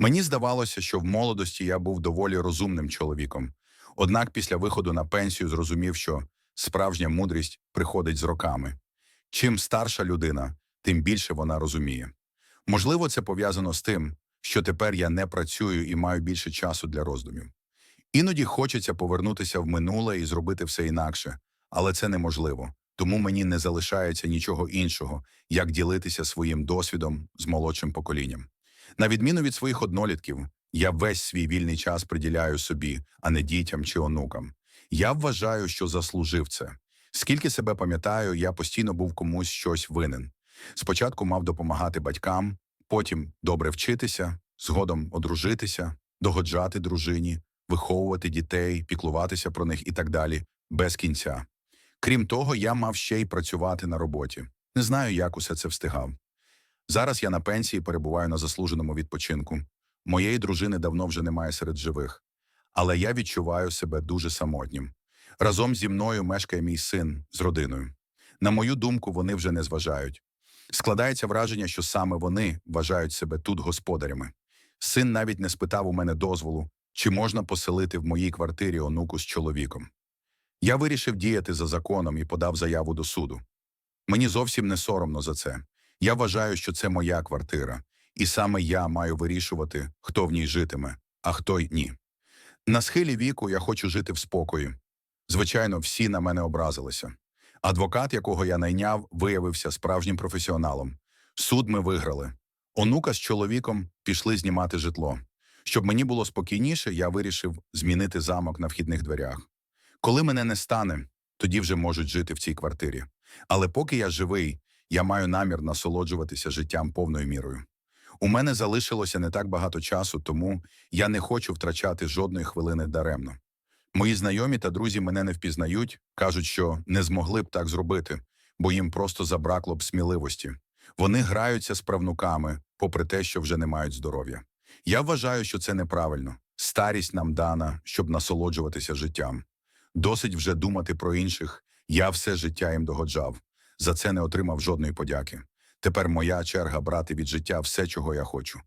Мені здавалося, що в молодості я був доволі розумним чоловіком. Однак після виходу на пенсію зрозумів, що справжня мудрість приходить з роками. Чим старша людина, тим більше вона розуміє. Можливо, це пов'язано з тим, що тепер я не працюю і маю більше часу для роздумів. Іноді хочеться повернутися в минуле і зробити все інакше, але це неможливо, тому мені не залишається нічого іншого, як ділитися своїм досвідом з молодшим поколінням. На відміну від своїх однолітків, я весь свій вільний час приділяю собі, а не дітям чи онукам. Я вважаю, що заслужив це. Скільки себе пам'ятаю, я постійно був комусь щось винен. Спочатку мав допомагати батькам, потім добре вчитися, згодом одружитися, догоджати дружині, виховувати дітей, піклуватися про них і так далі, без кінця. Крім того, я мав ще й працювати на роботі. Не знаю, як усе це встигав. Зараз я на пенсії перебуваю на заслуженому відпочинку. Моєї дружини давно вже немає серед живих, але я відчуваю себе дуже самотнім. Разом зі мною мешкає мій син з родиною. На мою думку, вони вже не зважають. Складається враження, що саме вони вважають себе тут господарями. Син навіть не спитав у мене дозволу, чи можна поселити в моїй квартирі онуку з чоловіком. Я вирішив діяти за законом і подав заяву до суду. Мені зовсім не соромно за це. Я вважаю, що це моя квартира, і саме я маю вирішувати, хто в ній житиме, а хто й ні. На схилі віку я хочу жити в спокої. Звичайно, всі на мене образилися. Адвокат, якого я найняв, виявився справжнім професіоналом. Суд ми виграли. Онука з чоловіком пішли знімати житло. Щоб мені було спокійніше, я вирішив змінити замок на вхідних дверях. Коли мене не стане, тоді вже можуть жити в цій квартирі. Але поки я живий, я маю намір насолоджуватися життям повною мірою. У мене залишилося не так багато часу, тому я не хочу втрачати жодної хвилини даремно. Мої знайомі та друзі мене не впізнають, кажуть, що не змогли б так зробити, бо їм просто забракло б сміливості. Вони граються з правнуками, попри те, що вже не мають здоров'я. Я вважаю, що це неправильно. Старість нам дана, щоб насолоджуватися життям. Досить вже думати про інших. Я все життя їм догоджав. За це не отримав жодної подяки. Тепер моя черга брати від життя все, чого я хочу.